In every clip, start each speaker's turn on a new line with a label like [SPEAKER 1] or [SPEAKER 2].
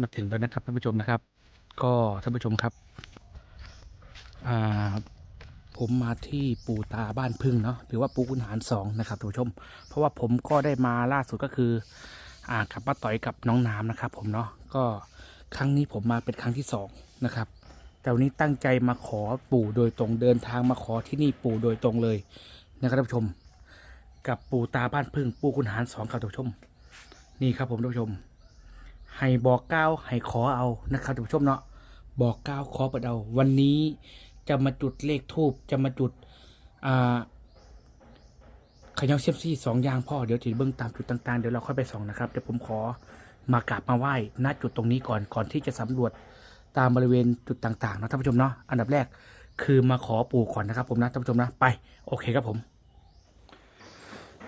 [SPEAKER 1] มาถึงแล้วนะครับท่านผู้ชมนะครับ ก็ท่านผู้ชมครับอ่าผมมาที่ปู่ตาบ้านพึ่งเนาะหรือว่าปู่ขุนหารสองนะครับท่านผู้ชม เพราะว่าผมก็ได้มาล่าสุดก็คืออ่ากับป้าต่อยกับน้องน้ำนะครับ ผมเนาะก็ครั้งนี้ผมมาเป็นครั้งที่สองนะครับแต่วันนี้ตั้งใจมาขอปู่โดยตรงเดินทางมาขอที่นี่ปู่โดยตรงเลยนะครับท่านผู้ชม กับปู่ตาบ้านพึ่ง ปู่ขุนหารสองครับท่านผู้ชม นี่ครับผมท่านผู้ชม ให้บอกก้าวให้ขอเอานะครับท่านผู้ชมเนาะบอกก้าวขอเปิดเอา วันนี้จะมาจุดเลขทูบจะมาจุดอ่าขย่าเซียมซี่สองอย่างพ่อเดี๋ยวถือเบื้องตามจุดต่างๆเดี๋ยวเราค่อยไปส่องนะครับเดี๋ยวผมขอมากราบมาไหว้ณจุดตรงนี้ก่อนก่อนที่จะสำรวจตามบริเวณจุดต่างๆนะท่านผู้ชมเนาะอันดับแรกคือมาขอปู่ก่อนนะครับผมนะท่านผู้ชมนะไปโอเคครับผม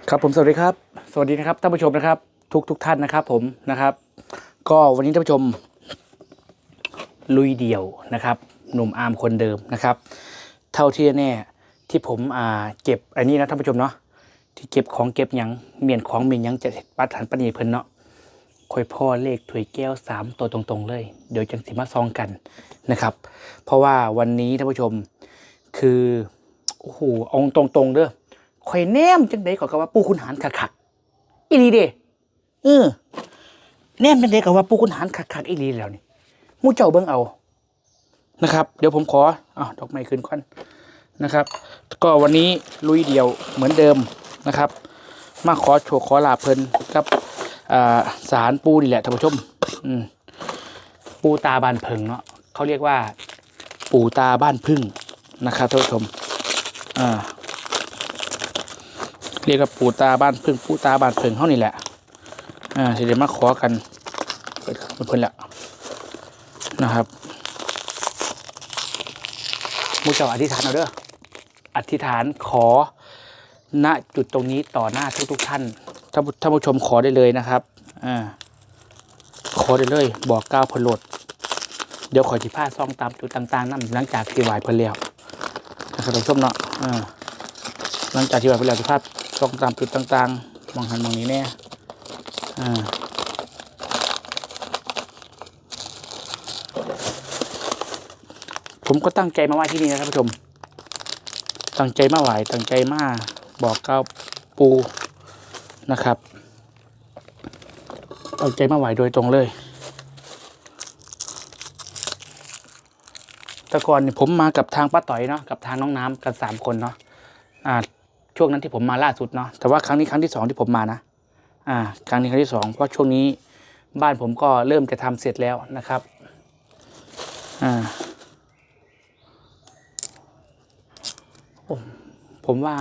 [SPEAKER 1] ครับผมสวัสดีครับ สวัสดีนะครับท่านผู้ชมนะครับ ทุกทุกท่านนะครับผมนะครับ ก็วันนี้ท่านผู้ชมลุยเดี่ยวนะครับ หนุ่มอาร์มคนเดิมนะครับ เท่าที่แน่ที่ผมอ่าเก็บอันนี้นะท่านผู้ชมเนาะที่เก็บของเก็บยังเมียนของเมียนยังจะปัดหันปันนีเพิ่นเนาะคอยพ่อเลขถวยแก้วสามตัวตรงๆเลย เดี๋ยวจังสิมาซองกันนะครับ เพราะว่าวันนี้ท่านผู้ชมคือโอ้โหอาตรงๆเด้อข่อยแนมจังไดขอกว่าปูคุณหารคักๆอีหลีเด้เออ แนมเป็นเด็กกับว่าปูคุณหารคักๆอีหลีแล้วนี่มูเจ้าเบิ่งเอานะครับ เดี๋ยวผมขออ้าวดอกไม้ขึ้นควันนะครับ ก็วันนี้ลุยเดียวเหมือนเดิมนะครับ มาขอโชว์ขอลาเพิ่นกับอ่าสารปูนี่แหละท่านผู้ชมอืมปูตาบานเพิงเนาะเขาเรียกว่า ปูตาบ้านพึ่งนะครับท่านผู้ชมอ่าเรียกว่าปูตาบ้านพึ่งปูตาบ้านเพิงเขานี่แหละ อ่าสิเดี๋ยวมาขอกันเปิดเพิ่นละนะครับมูเจ้าอธิษฐานเอาเด้ออธิษฐานขอณจุดตรงนี้ต่อหน้าทุกๆท่านท่านผู้ท่านผู้ชมขอได้เลยนะครับอ่าขอได้เลย บอกก้าวพนโลดเดี๋ยวขอจิผ้าซองตามจุดต่างๆนั่นหลังจากที่ไหวเพิ่นแล้วนะครับท่านผู้ชมเนาะอ่าหลังจากที่ไหวเพิ่นแล้วจิผ้าซองตามจุดต่างๆมองหันมองนี้แน่ อ่าผมก็ตั้งใจมาไหว้ที่นี่นะท่านผู้ชม ตั้งใจมาไหว้ตั้งใจมาบอกก้าวปูนะครับ ตั้งใจมาไหว้โดยตรงเลย แต่ก่อนนี่ผมมากับทางป้าต่อยเนาะ กับทางน้องน้ำกันสามคนเนาะ อ่า ช่วงนั้นที่ผมมาล่าสุดเนาะ แต่ว่าครั้งนี้ครั้งที่สองที่ผมมานะ อ่าครั้งนี้ครั้งที่สองเพราะช่วงนี้บ้านผมก็เริ่มจะทำเสร็จแล้วนะครับอ่าผมว่า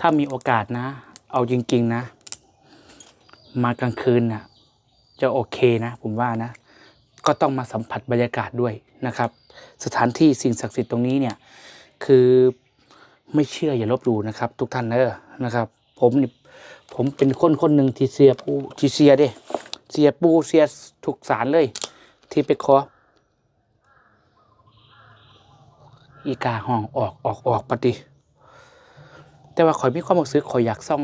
[SPEAKER 1] ถ้ามีโอกาสนะ เอาจริง ๆ นะ มากลางคืนน่ะจะโอเคนะ ผมว่านะ ก็ต้องมาสัมผัสบรรยากาศด้วยนะครับ สถานที่สิ่งศักดิ์สิทธิ์ตรงนี้เนี่ย คือไม่เชื่ออย่าลบหลู่นะครับ ทุกท่านเนอะนะครับ ผมนี่ ผมเป็นคนคนหนึ่งที่เสียปูที่เสียเด้เสียปูเสียทุกสารเลย ที่ไปขอ อีกาห้องออกออกออกปฏิแต่ว่าข่อยมีความรู้สึกข่อยอยากซ่อง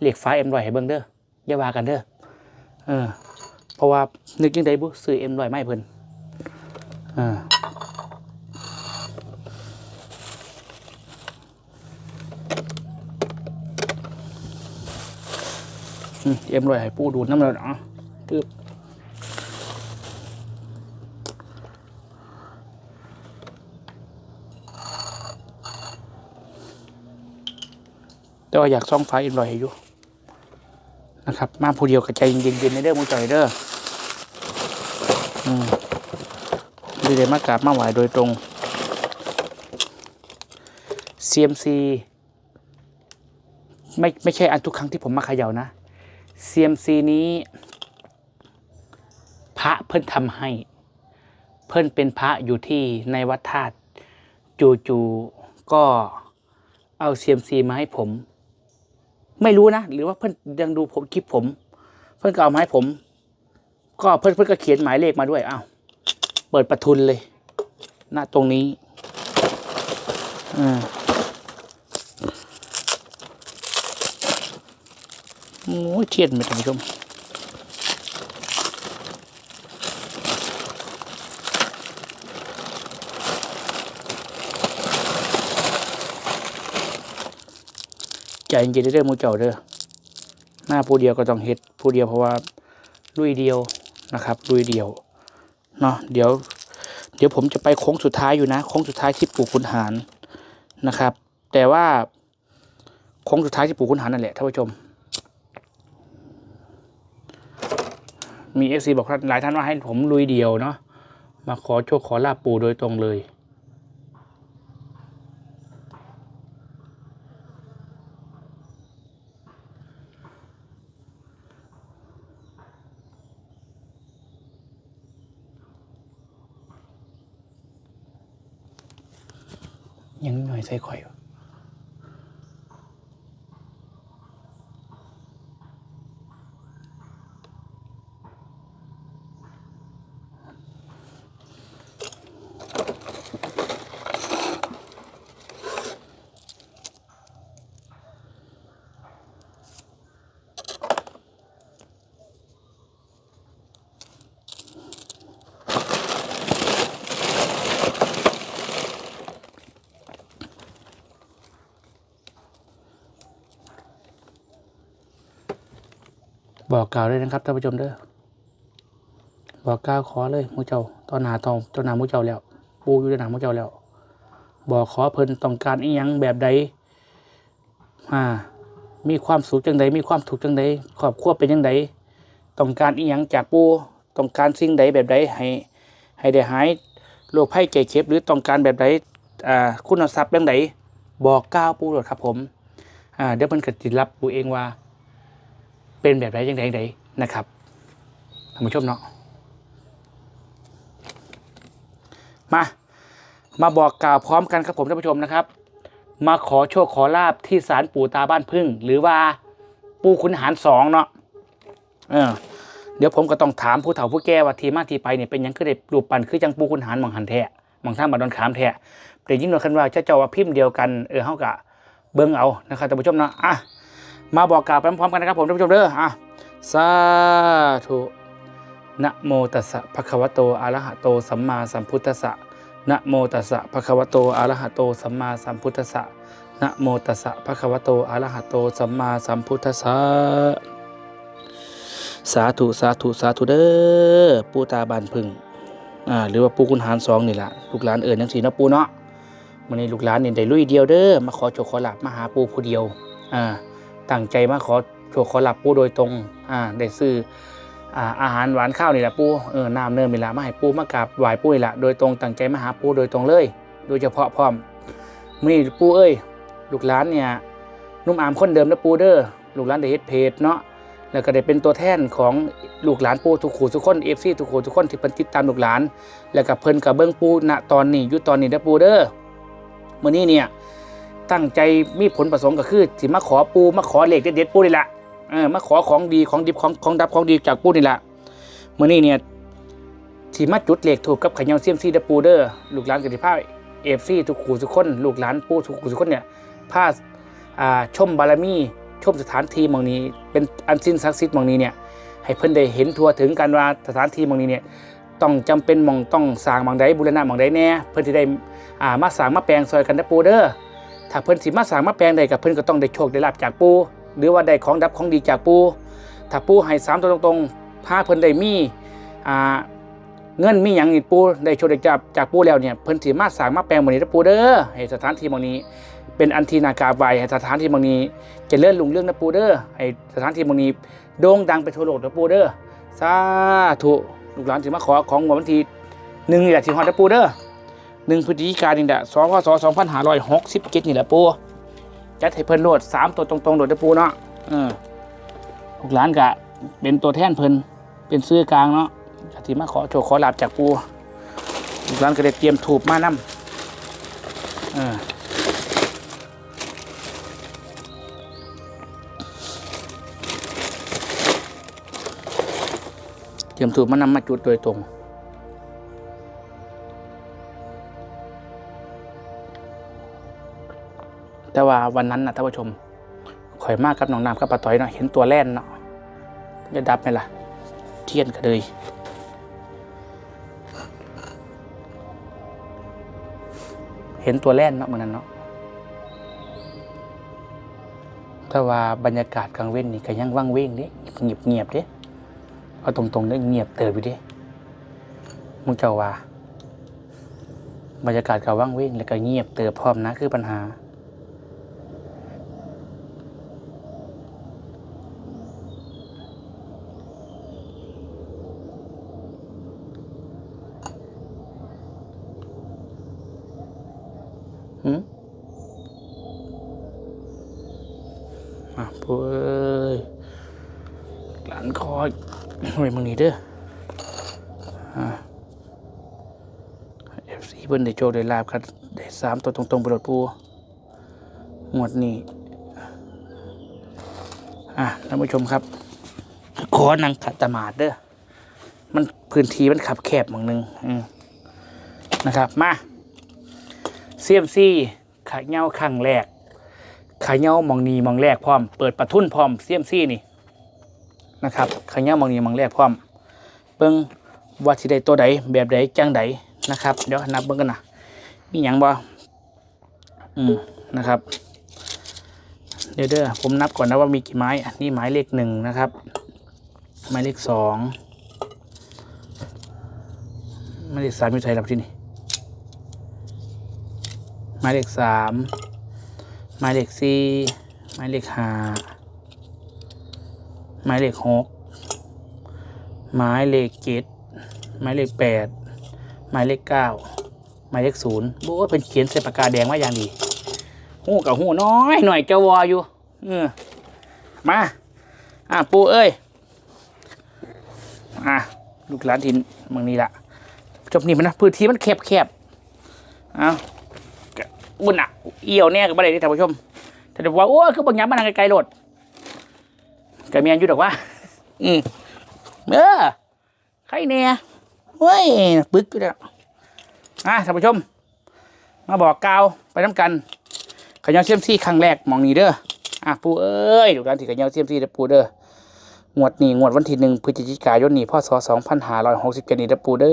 [SPEAKER 1] เหล็กฟ้าเอ็มรอยให้เบิ่งเด้ออย่าว่ากันเด้อเออ เพราะว่านึกยังไงบุซื้อเอ็มรอยไม่เพิ่นเออ เอ็มรอยให้ปูดูดน้ำเลยเนาะตึ๊บแต่ว่าอยากซ่องไฟเอ็มรอยให้อยู่นะครับ มาผู้เดียวกับใจเย็นๆในเด้อมูจ่อยเด้ออืมดีเลยมากราบมาไหวโดยตรง CMC ไม่ไม่ใช่อันทุกครั้งที่ผมมาเขย่านะ CMC นี้ พระเพิ่นทำให้ เพิ่นเป็นพระอยู่ที่ในวัดธาตุจูๆก็เอา CMC มาให้ผม ไม่รู้นะ หรือว่าเพิ่นยังดูผมคลิปผม เพิ่นก็เอามาให้ผม ก็เพิ่นเพิ่นก็เขียนหมายเลขมาด้วยอ้าวเปิดประทุนเลยณตรงนี้อ่า โอ้ยเทียนไหมท่านผู้ชมใจเย็นเด้อมูเจ้าเด้อหน้าผู้เดียวก็ต้องเฮ็ดผู้เดียวเพราะว่าลุยเดียวนะครับลุยเดียวเนาะเดี๋ยว เดี๋ยวผมจะไปโค้งสุดท้ายอยู่นะโค้งสุดท้ายที่ปลูกคุณหารนะครับ แต่ว่าโค้งสุดท้ายที่ปลูกคุณหารนั่นแหละท่านผู้ชม มีเอซีบอกหลายท่านว่าให้ผมลุยเดียวเนาะมาขอโชคขอลาบปู่โดยตรงเลย ยังหน่อยใส่ข่อย บอกกล่าวเลยนะครับท่านผู้ชมเด้อบอกกล่าวขอเลยมูเจ้าตอนหนาตองตอนหนามูเจ้าแล้ว ปูอยู่ในหนามูเจ้าแล้ว บอกขอเพิ่นต้องการอีหยังแบบใดอ่ามีความสุขจังใดมีความถูกจังใดครอบครัวเป็นจังใดต้องการอีหยังจากปูต้องการสิ่งใดแบบใดให้ ให้ได้หายโรคภัยแก่เจ็บหรือต้องการแบบใดอ่าคุณทรัพย์แบบใดบอกกล่าวปูโดดครับผมอ่าเดี๋ยวเพิ่นก็สิรับปูเองว่า เป็นแบบไหนยังไงไงนะครับท่านผู้ชมเนาะมา มาบอกกล่าวพร้อมกันครับผมท่านผู้ชมนะครับ มาขอโชคขอลาบที่ศาลปู่ตาบ้านพึ่ง หรือว่าปู่ขุนหารสองเนาะเออเดี๋ยวผมก็ต้องถามผู้เฒ่าผู้แก่ว่าทีมาทีไปเนี่ยเป็นยังคือได้รูปปั้นคือจังปู่ขุนหารหมองหันแท้หมองท่าบัดอนขามแท้แต่ยิ่งเราคันว่าเจ้าเจ้าว่าพิมพ์เดียวกันเออเฮากะเบิ่งเอานะครับท่านผู้ชมเนาะอะ มาบอกกล่าวไปพร้อมๆกันนะครับผมท่านผู้ชมเด้ออะสาธุนะโมตัสสะภะคะวะโตอะระหะโตสัมมาสัมพุทธัสสะนะโมตัสสะภะคะวะโตอะระหะโตสัมมาสัมพุทธัสสะนะโมตัสสะภะคะวะโตอะระหะโตสัมมาสัมพุทธัสสะสาธุสาธุสาธุเด้อปู่ตาบานพึ่งอ่าหรือว่าปู่คุณหารสองนี่แหละลูกหลานเอิ้นจังซี่นาะปู่เนาะมื้อนี้ลูกหลานนี่ได้ลุยเดียวเด้อมาขอโชคขอลาบมาหาปู่ผู้เดียวอ่า ตั้งใจมาขอโชคขอหลับปูโดยตรงอ่าได้ซื้ออ่าอาหารหวานข้าวนี่แหละปูเออน้ำเนิ่มนี่ละมาให้ปูมากราบไหว้ปูนี่ละโดยตรงตั้งใจมาหาปูโดยตรงเลย โดยเฉพาะพร้อมมื่อปูเอ้ยลูกหลานเนี่ยนุ่มอามคนเดิมนะปูเด้อลูกหลานได้เฮ็ดเพจเนาะแล้วก็ได้เป็นตัวแทนของลูกหลานปูทุกขู่ทุกคนเอฟซีทุกขู่ทุกคนที่เพิ่นติดตามลูกหลาน แล้วก็เพิ่นกับเบิ้งปูณตอนนี้อยู่ตอนนี้นะปูเด้อมื้อนี้เนี่ย ตั้งใจมีผลประสงค์ก็คือสิมาขอปูมาขอเหล็กเด็ดๆปูนี่แหละเออมาขอของดีของดิบของของดับของดีจากปูนี่แหละเมื่อนี้เนี่ยสิมาจุดเหล็กถูกกับขยงเซียมซีเดปูเดอร์ลูกหลานกันที่ผ้าเอฟซีทุกขู่ทุกคน ลูกหลานปูทุกขู่ทุกคนเนี่ยผ้าอ่าชมบารมีชมสถานที่มองนี้ เป็นอันสิ้นศักดิ์สิทธิ์มองนี้เนี่ยให้เพิ่นได้เห็นทัวถึงกันว่าสถานที่มองนี้เนี่ยต้องจำเป็นมองต้องสร้างมองใดบูรณะมองใดแน่เพิ่นที่ได้อ่ามาสร้างมาแปลงซอยกันนะปูเดอร์ ถ้าเพิ่นสิมาสร้างมาแปลงได้กับเพิ่นก็ต้องได้โชคได้ลาบจากปูหรือว่าได้ของดับของดีจากปูถ้าปูให้สามตัวตรงๆพาเพิ่นได้มีอ่าเงินมีหยังนี่ปูได้โชคได้จับจากปูแล้วเนี่ยเพิ่นสิมาสร้างมาแปลงหมื้นี้นะปูเด้อให้สถานที่หมื้นี้ เป็นอันทีนากราไวให้สถานที่หมื้นี้เจริญรุ่งเรื่องนะปูเด้อให้สถานที่หมื้นี้โด่งดังไปทั่วโลกนะปูเด้อสาธุลูกหลานสิมาขอของวดวันที่หนึ่งนี่แหละสิฮอดนะปูเด้อ หนึ่งพฤศจิกายนนี่แหละสองพศสองพันห้าร้อยหกสิบเจ็ดนี่แหละปูจัดให้เพิ่นโหลดสามตัวตรงๆโดดเด้ปูเนาะเออลูกหลานกะ เป็นตัวแทนเพิ่นเป็นซื้อกลางเนาะกะที่มาขอโชคขอลาบจากปูลูกหลานก็ได้เตรียมถูกมานำเออเตรียมถูกมานำมาจุดโดยตรง แต่ว่าวันนั้นนะท่านผู้ชมข่อยมากกับน้องน้ำกับปลาต้อยเนาะเห็นตัวแล่นเนาะจะดับไหมล่ะ เทียนก็เลยเห็นตัวแล่นเนาะเหมือนนั้นเนาะแต่ว่าบรรยากาศกลางเว้นนี่ก็ยังว่างเว้งเด้เงียบเงียบเด้เอาตรงๆเด้เงียบเติบอยู่ด้มึงเจ้าว่า บรรยากาศก็ว่างเว้งแล้วก็เงียบเติบพร้อมนะคือปัญหา หืมอะพูเอ้ยหลานคอยไว้มึงนี่ เด้อเอฟซีเพิ่นได้โจได้ลาบครับได้สามตัวตรงๆบรดปูหมวดนี้อะท่านผู้ชมครับ ขอนังขัดตมาดเด้อมันพื้นที่มันขับแคบหมองนึงอืมนะครับ มาเซียมซี่ขายเงาครั้งแรกขายเงามองนีมองแรกพร้อม เปิดประทุนพร้อมเซียมซี่นี่นะครับขายเงามองนีมองแรกพร้อม เบิ้งว่าสิได้ตัวใดแบบใดจังใดนะครับ เดี๋ยวนับเบิ้งกันนะมีหยังบ่อืมนะครับเดี๋ยวเด้อผมนับก่อนนะว่ามีกี่ไม้อันนี้หมายเลขหนึ่งนะครับ หมายเลขสองหมายเลขสามอยู่ไทยรับที่นี่หมายเลขสามหมายเลขสี่หมายเลขห้าหมายเลขหก หมายเลขเจ็ดหมายเลขแปดหมายเลขเก้าหมายเลขศูนย์โบ้เป็นเขียนใส่ปากกาแดงว่าอย่างดีหูกับหูน้อยหน่อยเจ้าวออยู่เออมาอะปูเอ้ยอะลูกหลานทินเมืองนี้ละจบนี่มันนะพื้นที่มันแคบแคบๆเอาอุ่นอะเอี่ยวเนี่ยกับอะไรที่ท่านผู้ชมแต่เดี๋ยวว่าโอ้คือบางอย่างมันนั่งไกลๆโหลดกระเมียนอยู่ดอกว่า อืม เออใครเนี่ยเว้ยปึกอยู่แล้วอะท่านผู้ชม มาบอกกล่าวไปน้ำกันขยาวเซียมซี่ครั้งแรกหมองนี้เด้ออะปูเอ้ยดูการที่ขยาวเซียมซี่เด้อปูเด้องวดนี้งวดวันที่หนึ่งพฤศจิกายนนี้พศสองพันห้าร้อยหกสิบเจ็ดนี้เด้อปูเด้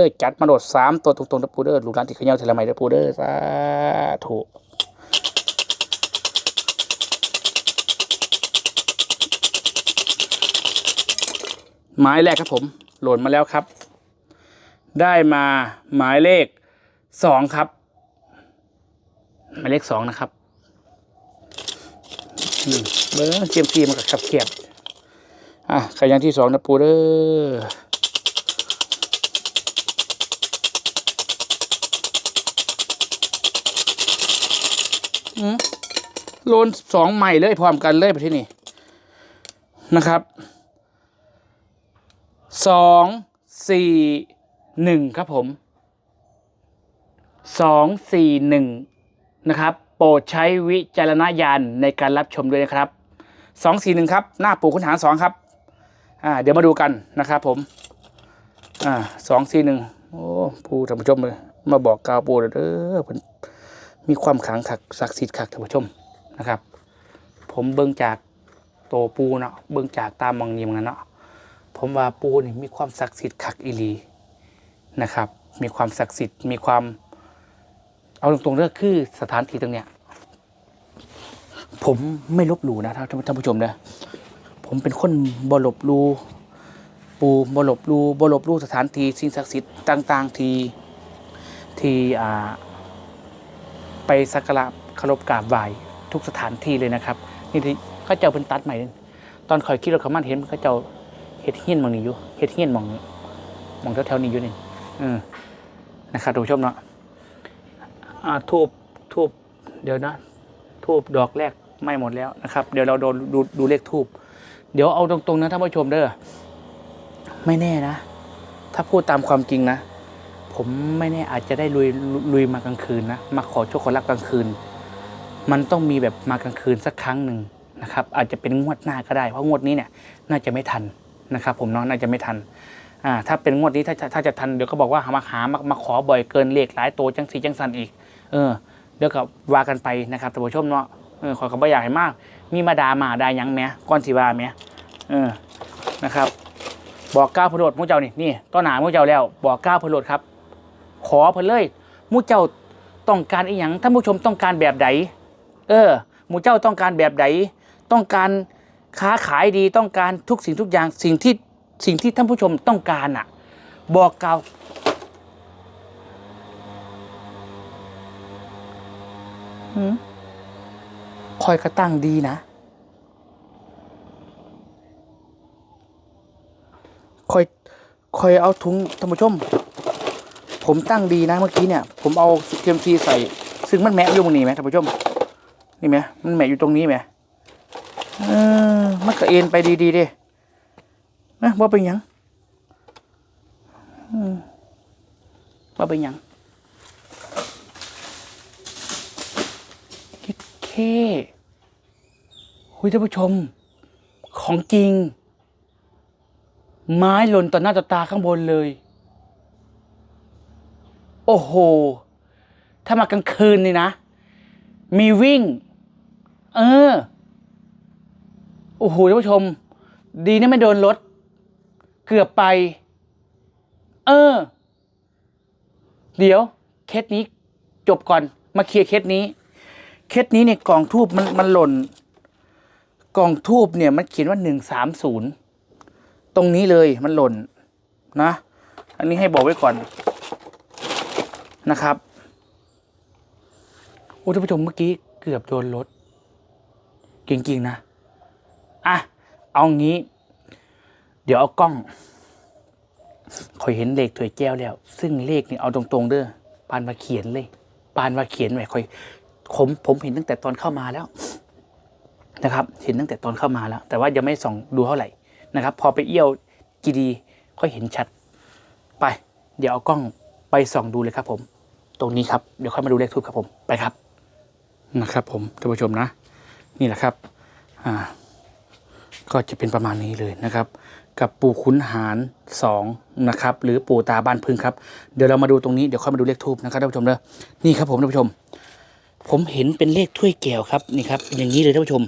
[SPEAKER 1] อจัดมาโดดสามตัวตรงๆเด้อปูเด้อดูการที่ขยาวเทละไมเด้อปูเด้อสาธุ หมายแรกครับผมโหลดมาแล้วครับ ได้มาหมายเลขสองครับ หมายเลขสองนะครับเบอร์เจียมซีมันกับขับเขียบอะขยันที่สองนะปูเด้ออืมโลนสองใหม่เลยพร้อมกันเลยไปที่นี่นะครับ สองสี่หนึ่งครับผมสองสี่หนึ่งนะครับ โปรดใช้วิจารณญาณในการรับชมด้วยนะครับสองสี่หนึ่งครับ หน้าปู่คุณหารสองครับอ่าเดี๋ยวมาดูกันนะครับผมอ่าสองสี่หนึ่งโอ้ผู้ท่านผู้ชมเลยมาบอกกาวปูเด้อมีความขลังขักศักดิ์สิทธิ์ขักท่านผู้ชมนะครับ ผมเบิ่งจากโตปูเนาะเบิ่งจากตามมองยิมกันเนาะ ผมว่าปูนี่มีความศักดิ์สิทธิ์ขักอีลีนะครับ มีความศักดิ์สิทธิ์มีความ เอาตรงๆเรื่องคือสถานที่ตรงเนี้ยผมไม่ลบหลู่นะท่านท่านผู้ชมนะผมเป็นคนบลบหลูปูบลบหลูบลบหลูสถานที่สิ่งศักดิ์สิทธิ์ต่าง ๆ ที่ที่อ่าไปสักการะเคารพกราบไหว้ทุกสถานที่เลยนะครับ นี่ที่เขาเจ้าเป็นตัดใหม่ ตอนคอยคิดเราเขามันเห็นเขาเจ้า เห็ดเฮี้ยนมองนี้อยู่เห็ดเฮี้ยนมองมองแถวๆนี้อยู่นี่เออนะครับท่านผู้ชมเนาะอ่าทูบทูบเดี๋ยวนะทูบดอกแรกไม่หมดแล้วนะครับ เดี๋ยวเราดูดูดูเลขทูบเดี๋ยวเอาตรงๆนะท่านผู้ชมเด้อไม่แน่นะ ถ้าพูดตามความจริงนะ ผมไม่แน่อาจจะได้ลุยลุยมากลางคืนนะ มาขอโชคขอรับกลางคืน มันต้องมีแบบมากลางคืนสักครั้งหนึ่งนะครับ อาจจะเป็นงวดหน้าก็ได้ เพราะงวดนี้เนี่ย น่าจะไม่ทัน นะครับผมเนาะน่าจะไม่ทันอ่าถ้าเป็นงวดนี้ถ้าถ้าจะทันเดี๋ยวก็บอกว่ามาหามามาขอบ่อยเกินเลขหลายตัวจังสีจังสันอีก เออเดี๋ยวก็ว่ากันไปนะครับท่านผู้ชมเนาะเออขอคำว่าอยากให้มาก มีมาดามาดายังแหม่ก้อนสีบาแหม่เออนะครับ บอกก้าวพลดมูเจ้านี่นี่ต้นหนามูเจ้าแล้ว บอกก้าวพลดครับ ขอเพิ่นเลยมูเจ้าต้องการอีหยังท่านผู้ชมต้องการแบบใดเออมูเจ้าต้องการแบบใดต้องการ ค้าขายดีต้องการทุกสิ่งทุกอย่างสิ่งที่สิ่งที่ท่านผู้ชมต้องการอะ บอกกล่าวหืมคอยกระตั้งดีนะ คอย คอยเอาถุงท่านผู้ชม ผมตั้งดีนะเมื่อกี้เนี่ย ผมเอาเทียมซีใส่ ซึ่งมันแมะอยู่ตรงนี้ไหมท่านผู้ชม นี่ไหมมันแมะอยู่ตรงนี้ไหม เออมันก็เอ็นไปดีๆดินะว่าเป็นยังอว่าเป็นยังคิดเคคุยท่านผู้ชม ของจริง ไม้หล่นต่อหน้าต่อตาข้างบนเลย โอ้โห ถ้ามากลางคืนนี่นะ มีวิ่ง เออ โอ้โหท่านผู้ชม ดีนะไม่โดนรถ เกือบไป เออ เดี๋ยว เคสนี้จบก่อน มาเคลียร์เคสนี้ เคสนี้เนี่ยกล่องทูบมันมันหล่น กล่องทูบเนี่ย มันเขียนว่าหนึ่งสามศูนย์ตรงนี้เลยมันหล่นนะ อันนี้ให้บอกไว้ก่อนนะครับโอ้ท่านผู้ชมเมื่อกี้เกือบโดนรถจริงๆนะ อะ เอางี้ เดี๋ยวเอากล้องคอยเห็นเลขถวยแก้วแล้ว ซึ่งเลขนี่เอาตรงๆเด้อปานมาเขียนเลย ปานมาเขียนไว้คอยผมผมเห็นตั้งแต่ตอนเข้ามาแล้วนะครับ เห็นตั้งแต่ตอนเข้ามาแล้ว แต่ว่ายังไม่ส่องดูเท่าไหร่นะครับ พอไปเอี้ยวกีดีค่อยเห็นชัด ไป เดี๋ยวเอากล้องไปส่องดูเลยครับ ผม ตรงนี้ครับ เดี๋ยวค่อยมาดูเลขทูบครับผม ไปครับ นะครับ ผมท่านผู้ชมนะ นี่แหละครับ อ่า ก็จะเป็นประมาณนี้เลยนะครับ กับปู่ขุนหารสองนะครับหรือปู่ตาบ้านพึ่งครับเดี๋ยวเรามาดูตรงนี้เดี๋ยวค่อยมาดูเลขทูบนะครับท่านผู้ชมเด้อนี่ครับผมท่านผู้ชม ผมเห็นเป็นเลขถ้วยแก้วครับนี่ครับ อย่างนี้เลยท่านผู้ชม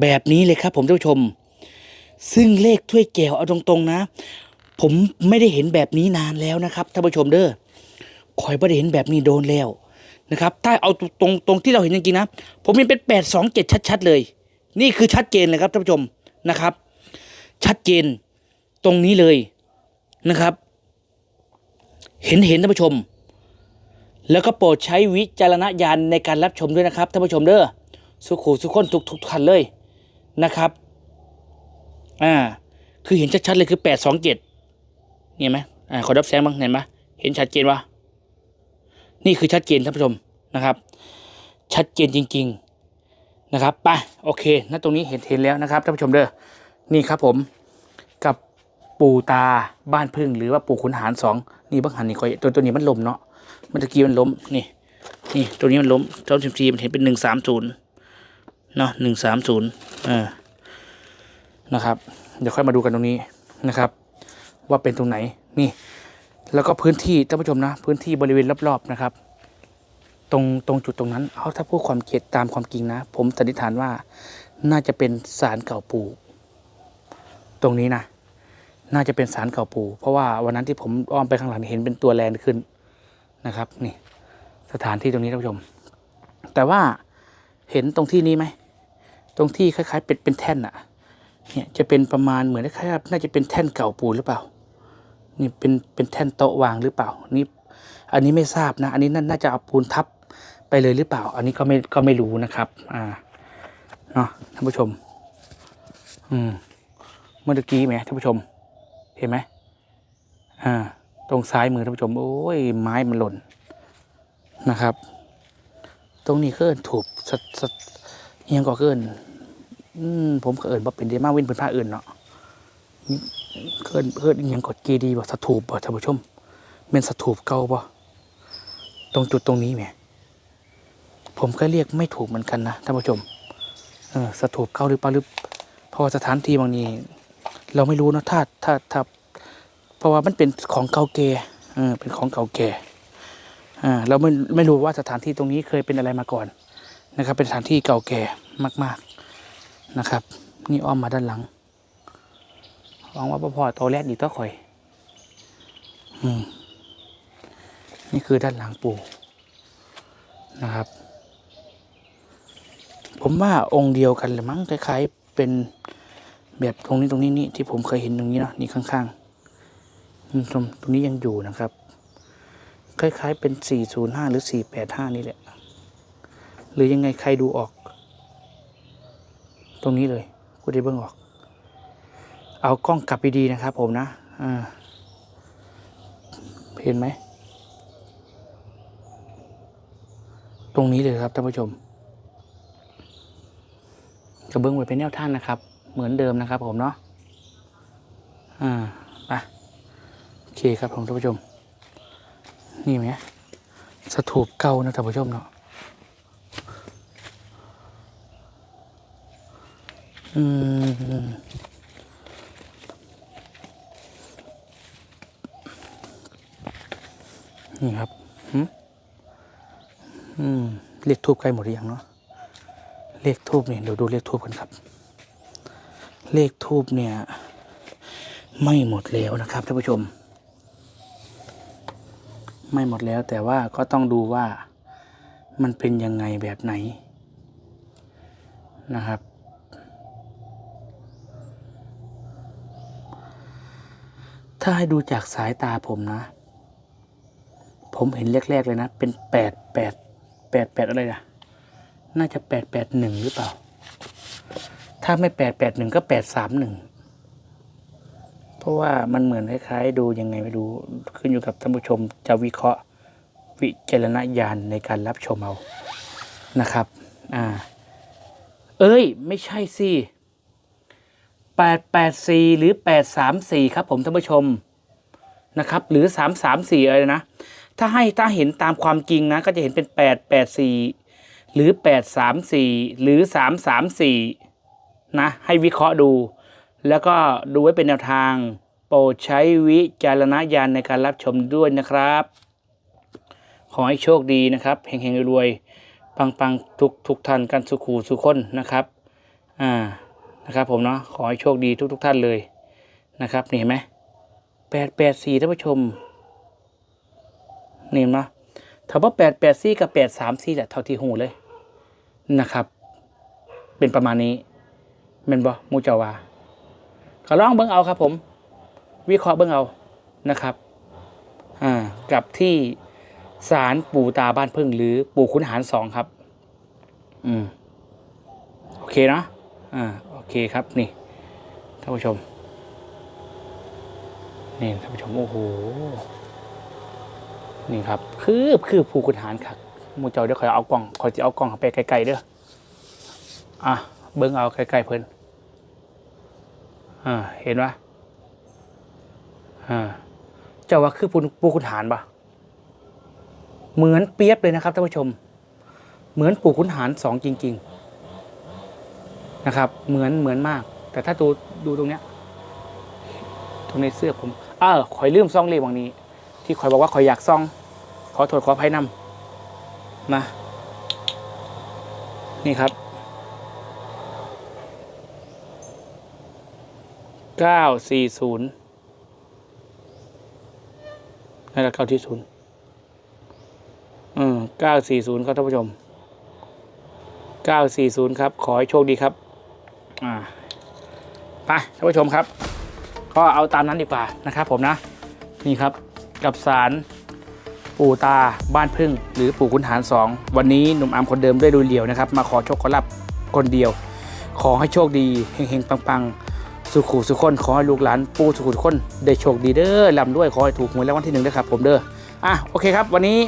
[SPEAKER 1] แบบนี้เลยครับผมท่านผู้ชม ซึ่งเลขถ้วยแก้วเอาตรงๆนะ ผมไม่ได้เห็นแบบนี้นานแล้วนะครับท่านผู้ชมเด้อคอยไม่ได้เห็นแบบนี้โดนแล้วนะครับถ้าเอาตรงตรงที่เราเห็นจริงๆนะ ผมเห็นเป็นแปดสองเจ็ดชัด ๆ เลย นี่คือชัดเจนเลยครับท่านผู้ชมนะครับ ชัดเจนตรงนี้เลยนะครับ เห็นเห็นท่านผู้ชม แล้วก็โปรดใช้วิจารณญาณในการรับชมด้วยนะครับท่านผู้ชมเด้อสุขูสุขคนทุกทุกท่านเลยนะครับอ่าคือเห็นชัดๆเลยคือแปดสองเจ็ดเห็นไหมอ่าขอรับแสงบ้างเห็นไหมเห็นชัดเจนวะนี่คือชัดเจนท่านผู้ชมนะครับ ชัดเจนจริง ๆ นะครับไปโอเคณตรงนี้เห็นเห็นแล้วนะครับท่านผู้ชมเด้อนี่ครับผมกับปู่ตาบ้านพึ่งหรือว่าปู่ขุนหารสองนี่บางหันนี่คอยตัวตัวนี้มันล้มเนาะเมื่อกี้มันล้มนี่นี่ตัวนี้มันล้มเจ้าสิบสี่มันเห็นเป็นหนึ่งสามศูนย์เนาะหนึ่งสามศูนย์อ่านะครับ เดี๋ยวค่อยมาดูกันตรงนี้นะครับ ว่าเป็นตรงไหนนี่ แล้วก็พื้นที่ท่านผู้ชมนะ พื้นที่บริเวณรอบๆนะครับ ตรงตรงจุดตรงนั้น เอาถ้าพูดความเกตตามความจริงนะ ผมสันนิษฐานว่า น่าจะเป็นศาลเก่าปู่ ตรงนี้นะ น่าจะเป็นศาลเก่าปู่ เพราะว่าวันนั้นที่ผมอ้อมไปข้างหลังเห็นเป็นตัวแลนขึ้นนะครับ นี่ สถานที่ตรงนี้ท่านผู้ชม แต่ว่าเห็นตรงที่นี้ไหม ตรงที่คล้ายๆ เป็นเป็นแท่นอะเนี่ยจะเป็นประมาณเหมือนคล้ายๆน่าจะเป็นแท่นเก่าปูนหรือเปล่า นี่เป็นเป็นแท่นโต๊ะวางหรือเปล่า นี่อันนี้ไม่ทราบนะ อันนี้น่าจะเอาปูนทับ ไปเลยหรือเปล่า อันนี้ก็ไม่ก็ไม่รู้นะครับ อ่าเนาะท่านผู้ชม อืมเมื่อกี้ไหมท่านผู้ชม เห็นไหมอ่า ตรงซ้ายมือท่านผู้ชม โอ้ยไม้มันหล่นนะครับ ตรงนี้เอินถูกสดสดเอียงก็เกิน อืมผมก็เอิญว่าเป็นเดมาวินเป็นผ้าอื่นเนาะเกินเกินอหยังกดเกดีบ่สถูปบ่ท่านผู้ชมเป็นสถูปเก่าบ่ตรงจุดตรงนี้แหม ผมก็เรียกไม่ถูกเหมือนกันนะท่านผู้ชม เออสถูปเก่าหรือเปล่าหรือเพอสถานที่บางนี้ เราไม่รู้นะถ้าถ้าถ้าเพราะว่ามันเป็นของเก่าแก่เออเป็นของเก่าแก่อ่าเราไม่ไม่รู้ว่าสถานที่ตรงนี้เคยเป็นอะไรมาก่อนนะครับ เป็นสถานที่เก่าแก่มาก ๆนะครับ นี่อ้อมมาด้านหลังหวังว่าพ่อพ่อโตแรกดีต่อข่อย อืมนี่คือด้านหลังปู่นะครับ ผมว่าองค์เดียวกันเลยมั้งคล้ายๆ เป็นแบบตรงนี้ตรงนี้นี่ที่ผมเคยเห็นตรงนี้เนาะนี่ข้างๆอืมตรงตรงนี้ยังอยู่นะครับ คล้ายๆ เป็นสี่ศูนย์ห้าหรือสี่แปดห้านี่แหละ หรือยังไงใครดูออก ตรงนี้เลยกูได้เบิ่งออก เอากล้องกลับไปดีนะครับผมนะอ่าเห็นไหม ตรงนี้เลยครับท่านผู้ชม กระเบื้องไว้เป็นแนวท่านนะครับ เหมือนเดิมนะครับผมเนาะอ่าไปโอเคครับผมท่านผู้ชม นี่ไหมสถูปเก่านะท่านผู้ชมเนาะอืมนี่ครับหึอืมเลขทูบใกล้หมดหรือยังเนาะ เลขทูบเนี่ยเดี๋ยวดูเลขทูบกันครับ เลขทูบเนี่ย ไม่หมดแล้วนะครับท่านผู้ชม ไม่หมดแล้วแต่ว่าก็ต้องดูว่ามันเป็นยังไงแบบไหนนะครับ ถ้าให้ดูจากสายตาผมนะ ผมเห็นแรก ๆ เลยนะ เป็นแปดแปดแปดแปดอะไรนะ น่าจะแปดแปดหนึ่งหรือเปล่า ถ้าไม่แปดแปดหนึ่งก็แปดสามหนึ่งเพราะว่ามันเหมือนคล้ายๆ ดูยังไงไม่รู้ ขึ้นอยู่กับท่านผู้ชมจะวิเคราะห์วิจารณญาณในการรับชมเอานะครับ อ่า เอ้ย ไม่ใช่สิแปดแปดสี่หรือแปดสามสี่ครับผมท่านผู้ชมนะครับ หรือสามสามสี่อะไรนะ ถ้าให้ถ้าเห็นตามความจริงนะ ก็จะเห็นเป็นแปดแปดสี่ หรือแปดสามสี่หรือสามสามสี่นะ ให้วิเคราะห์ดู แล้วก็ดูไว้เป็นแนวทาง โปรดใช้วิจารณญาณในการรับชมด้วยนะครับ ขอให้โชคดีนะครับเฮงๆรวยๆปังๆ ทุกทุกท่านกันสุขูสุขคนนะครับ อ่านะครับผมเนาะขอให้โชคดีทุกทุกๆท่านเลยนะครับนี่เห็นไหมแปดแปดสี่ท่านผู้ชมนี่เนไหมถ้าว่าแปดแปดสี่กับแปดสามสี่แหละเท่าที่หูเลย นะครับ เป็นประมาณนี้เมนบอมูเจาวาก็ลองเบิ้งเอาครับผม วิเคราะห์เบิ้งเอานะครับอ่ากับที่ศาลปู่ตาบ้านพึ่งหรือปู่ขุนหารสองครับ อืมโอเคเนาะอ่าโอเคครับนี่ท่านผู้ชมนี่ท่านผู้ชมโอ้โหนี่ครับ คือคือปู่ขุนหารครับ มูเจ้าเดี๋ยวขอยเอากล้องขอยจะเอากล้องไปไกลๆเด้ออะเบิ้งเอาไกลๆเพิ่นอ่าเห็นปะอ่าเจ้าว่าคือปูปูขุนหารปะเหมือนเปียบเลยนะครับท่านผู้ชม เหมือนปู่ขุนหารสองจริง ๆนะครับ เหมือนเหมือนมาก แต่ถ้าดูดูตรงเนี้ยตรงในเสื้อผมเออคอยลืมซ่องเลขวังนี้ ที่คอยบอกว่าคอยอยากซ่อง ขอโทษขออภัยนำ มา นี่ครับเก้าสี่ศูนย์นั่นแหละเก้าที่ศูนย์อืมเก้าสี่ศูนย์ครับท่านผู้ชมเก้าสี่ศูนย์ครับ ขอให้โชคดีครับ อ่าไปท่านผู้ชมครับ ก็เอาตามนั้นดีกว่านะครับผมนะ นี่ครับกับสาร ปู่ตาบ้านพึ่ง หรือปู่ขุนหารสองวันนี้หนุ่มอามคนเดิมด้วยดูเดียวนะครับ มาขอโชคขอรับคนเดียว ขอให้โชคดีเฮงๆปังๆ สุขุสุขคนขอให้ลูกหลานปู่สุขุสุขคนได้โชคดีเด้อลำด้วยขอให้ถูกหวยรางวัลที่หนึ่งด้วยครับผมเด้ออะโอเคครับ วันนี้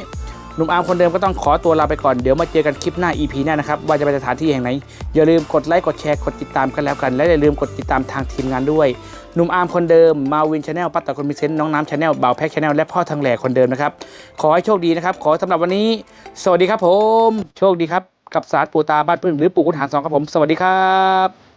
[SPEAKER 1] หนุ่มอาร์มคนเดิมก็ต้องขอตัวลาไปก่อน เดี๋ยวมาเจอกันคลิปหน้า EP หน้านะครับ ว่าจะไปสถานที่แห่งไหน อย่าลืมกดไลค์ กดแชร์ กดติดตามกันแล้วกัน และอย่าลืมกดติดตามทางทีมงานด้วย หนุ่มอาร์มคนเดิมมาวินชาแนลปัตตาคนมีเซนน้องน้ำชาแนลบ่าวแพ็กชาแนลและพ่อทางแหล่คนเดิมนะครับ ขอให้โชคดีนะครับ ขอสำหรับวันนี้ สวัสดีครับผม โชคดีครับ กับสารปูตาบ้านพึ่งหรือปู่คุณหารสองครับผม สวัสดีครับ